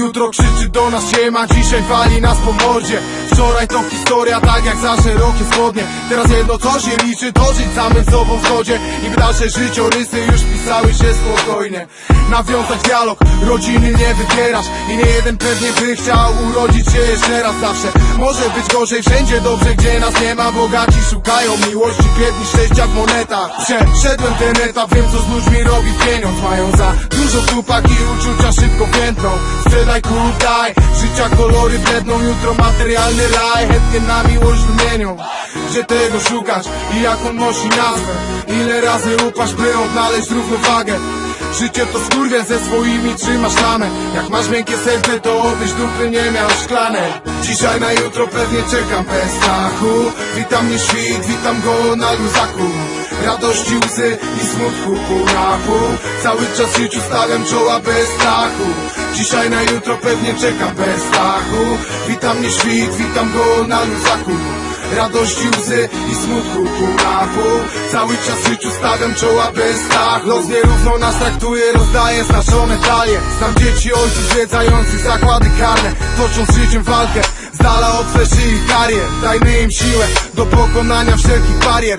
Jutro krzyczy do nas siema, dzisiaj wali nas po mordzie. Wczoraj to historia, tak jak za szerokie spodnie Teraz jedno co się liczy, to żyć samym sobą w zgodzie. I w dalsze życiorysy już pisały się spokojnie. Nawiązać dialog, rodziny nie wybierasz. I nie jeden pewnie by chciał urodzić się jeszcze raz zawsze. Może być gorzej, wszędzie dobrze, gdzie nas nie ma. Bogaci szukają miłości, biedni szczęścia w monetach. Przeszedłem ten etap, wiem co z ludźmi robi pieniądz. Mają za dużo tupak i uczucia szybko piętną. Sprzedaj kup, daj, życia kolory bledną Jutro materialny raj, chętnie na miłość wymienią Gdzie tego szukać i jak on nosi nazwę. Ile razy upaść, by odnaleźć równowagę. Życie to skurwiel ze swoimi trzymasz tamę Jak masz miękkie serce to obyś dupy nie miał szklane. Dzisiaj na jutro pewnie czekam bez strachu. Witam mnie świt, witam go na luzaku Radości, łzy i smutku pół na pół Cały czas życiu stawiam czoła bez strachu Dzisiaj na jutro pewnie czekam bez strachu Witam mnie świt, witam go na luzaku. Radości, łzy i smutku pół Cały czas życiu stawiam czoła bez strachu Los nierówno nas traktuje, rozdaje znaczone talie Znam dzieci ojców zwiedzających zakłady karne. Toczą z życiem walkę z dala od fleszy karier. Dajmy im siłę do pokonania wszelkich barier